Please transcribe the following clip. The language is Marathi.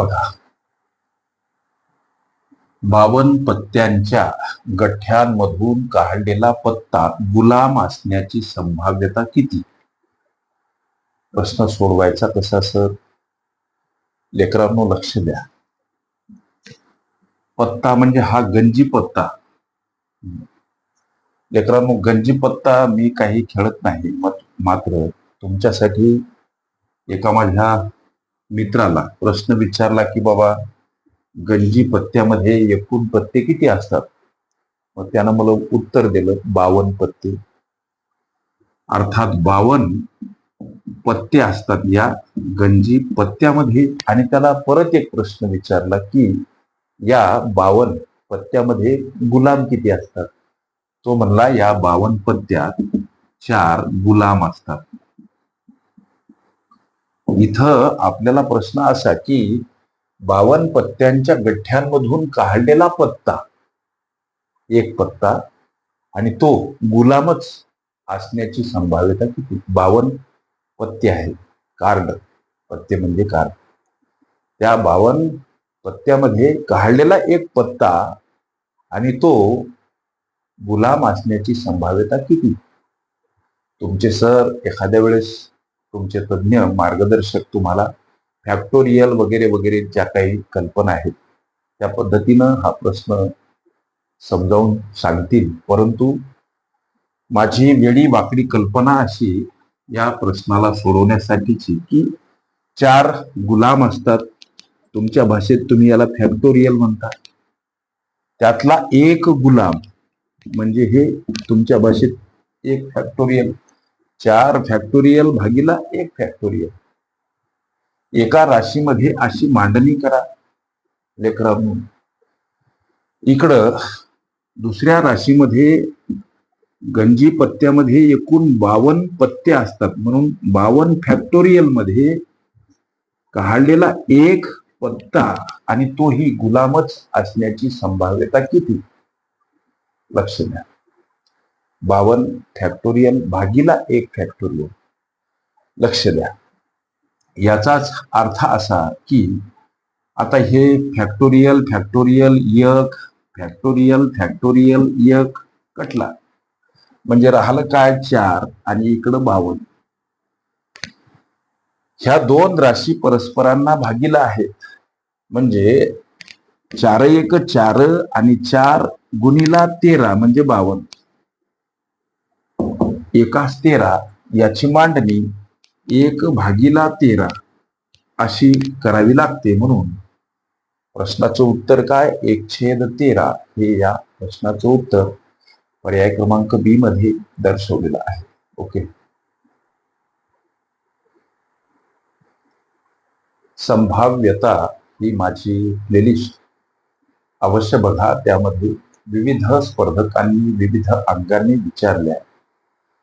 बघा. बावन पत्त्यांच्या गठ्ठ्यांमधून काढलेला पत्ता गुलाम असण्याची संभाव्यता किती? प्रश्न सोडवायचा कसा सर? लेकरांनो लक्ष द्या. पत्ता म्हणजे हा गंजी पत्ता. लेकरांनो गंजी पत्ता मी काही खेळत नाही मात्र तुमच्यासाठी एका माझ्या मित्राला प्रश्न विचारला की बाबा गंजी पत्त्यामध्ये एकूण पत्ते किती असतात? मग त्यानं मला उत्तर दिलं बावन पत्ते. अर्थात बावन पत्ते असतात या गंजी पत्त्यामध्ये. आणि त्याला परत एक प्रश्न विचारला की या बावन पत्त्यामध्ये गुलाम किती असतात? तो म्हणला या बावन पत्त्यात चार गुलाम असतात. इथं आपल्याला प्रश्न असा की बावन पत्त्यांच्या गठ्ठ्यांमधून काढलेला पत्ता एक पत्ता आणि तो गुलामच असण्याची संभाव्यता किती? बावन पत्ते आहेत. कार्ड पत्ते म्हणजे कार्ड. त्या बावन पत्त्यामध्ये काढलेला एक पत्ता आणि तो गुलाम असण्याची संभाव्यता किती? तुमचे सर एखाद्या वेळेस तुमचे तज्ज्ञ मार्गदर्शक तुम्हाला फॅक्टोरियल वगैरे वगैरे ज्या काही कल्पना आहेत त्या पद्धतीनं हा प्रश्न समजावून सांगतील. परंतु माझी वेळी वाकडी कल्पना अशी या प्रश्नाला सोडवण्यासाठीची की चार गुलाम असतात. तुमच्या भाषेत तुम्ही याला फॅक्टोरियल म्हणता. त्यातला एक गुलाम म्हणजे हे तुमच्या भाषेत एक फॅक्टोरियल चार फॅक्टोरियल भागीला एक फॅक्टोरियल एका राशीमध्ये अशी मांडणी करा लेकरांनो इकडं दुसऱ्या राशीमध्ये गंजी पत्त्यामध्ये एकूण बावन पत्ते असतात. म्हणून बावन फॅक्टोरियलमध्ये काढलेला एक पत्ता आणि तोही गुलामच असण्याची संभाव्यता किती? लक्ष द्या बावन फॅक्टोरियल भागीला एक फॅक्टोरियल लक्ष द्या. याचाच अर्थ असा की आता हे फॅक्टोरियल फॅक्टोरियल यक फॅक्टोरियल फॅक्टोरियल यक कटला. म्हणजे राहिलं काय? चार आणि इकडं बावन. ह्या दोन राशी परस्परांना भागीला आहेत. म्हणजे चार एक चार आणि चार गुणीला तेरा म्हणजे बावन. एकाच तेरा याची मांडणी एक भागीला तेरा अशी करावी लागते म्हणून. प्रश्नाचं उत्तर काय? एक छेद तेरा हे या प्रश्नाचं उत्तर. पर्याय क्रमांक बी मध्ये दर्शवलेलं आहे. ओके. संभाव्यता ही माझी प्लेलिस्ट अवश्य बघा त्यामध्ये विविध स्पर्धकांनी विविध अंगांनी विचारल्या.